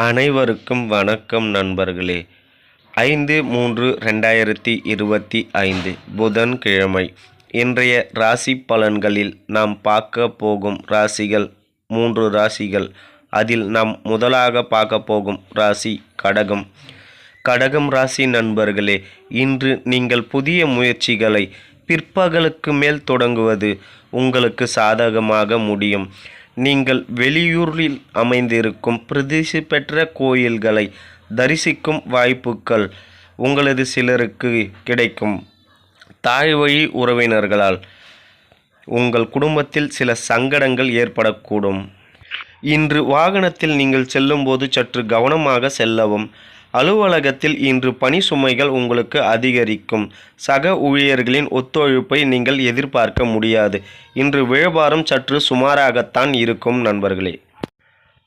அனைவருக்கும் வணக்கம் நண்பர்களே. ஐந்து மூன்று ரெண்டாயிரத்தி இருபத்தி ஐந்து புதன்கிழமை. இன்றைய ராசி பலன்களில் நாம் பார்க்க போகும் ராசிகள் மூன்று ராசிகள். அதில் நாம் முதலாக பார்க்க போகும் ராசி கடகம். கடகம் ராசி நண்பர்களே இன்று நீங்கள் புதிய முயற்சிகளை பிற்பகலுக்கு மேல் தொடங்குவது உங்களுக்கு சாதகமாக முடியும். நீங்கள் வெளியூரில் அமைந்திருக்கும் பிரதிசி பெற்ற கோயில்களை தரிசிக்கும் வாய்ப்புகள் உங்களது சிலருக்கு கிடைக்கும். தாய் வழி உறவினர்களால் உங்கள் குடும்பத்தில் சில சங்கடங்கள் ஏற்படக்கூடும். இன்று வாகனத்தில் நீங்கள் செல்லும்போது சற்று கவனமாக செல்லவும். அலுவலகத்தில் இன்று பணி சுமைகள் உங்களுக்கு அதிகரிக்கும். சக ஊழியர்களின் ஒத்துழைப்பை நீங்கள் எதிர்பார்க்க முடியாது. இன்று வியாபாரம் சற்று சுமாராகத்தான் இருக்கும் நண்பர்களே.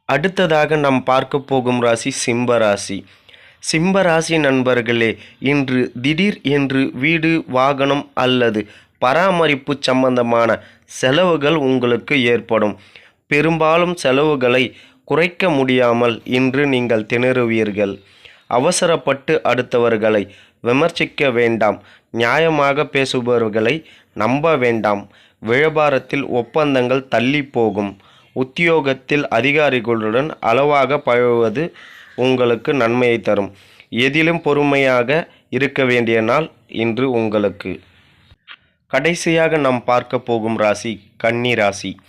அடுத்ததாக நாம் பார்க்க போகும் ராசி சிம்ப ராசி. சிம்ப ராசி நண்பர்களே இன்று திடீர் என்று வீடு வாகனம் அல்லது பராமரிப்பு சம்பந்தமான செலவுகள் உங்களுக்கு ஏற்படும். பெரும்பாலும் செலவுகளை குறைக்க முடியாமல் இன்று நீங்கள் திணறுவீர்கள். அவசரப்பட்டு அடுத்தவர்களை விமர்சிக்க வேண்டாம். நியாயமாக பேசுபவர்களை நம்ப வேண்டாம். வியாபாரத்தில் ஒப்பந்தங்கள் தள்ளி போகும் உத்தியோகத்தில் அதிகாரிகளுடன் அளவாக பழகுவது உங்களுக்கு நன்மையை தரும். எதிலும் பொறுமையாக இருக்க வேண்டிய நாள் இன்று உங்களுக்கு. கடைசியாக நாம் பார்க்க போகும் ராசி கன்னி ராசி.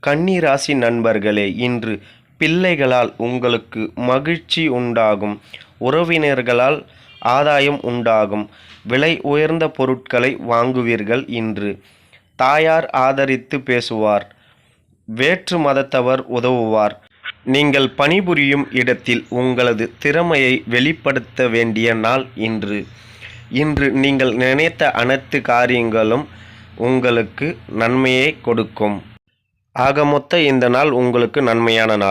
கன்னி ராசி நண்பர்களே இன்று பிள்ளைகளால் உங்களுக்கு மகிழ்ச்சி உண்டாகும். உறவினர்களால் ஆதாயம் உண்டாகும். விலை உயர்ந்த பொருட்களை வாங்குவீர்கள் இன்று. தாயார் ஆதரித்து பேசுவார். வேற்று மதத்தவர் உதவுவார். நீங்கள் பணிபுரியும் இடத்தில் உங்களது திறமையை வெளிப்படுத்த வேண்டிய நாள் இன்று. இன்று நீங்கள் நினைத்த அனைத்து காரியங்களும் உங்களுக்கு நன்மையை கொடுக்கும். ஆக மொத்த இந்த நாள் உங்களுக்கு நன்மையான நாள்.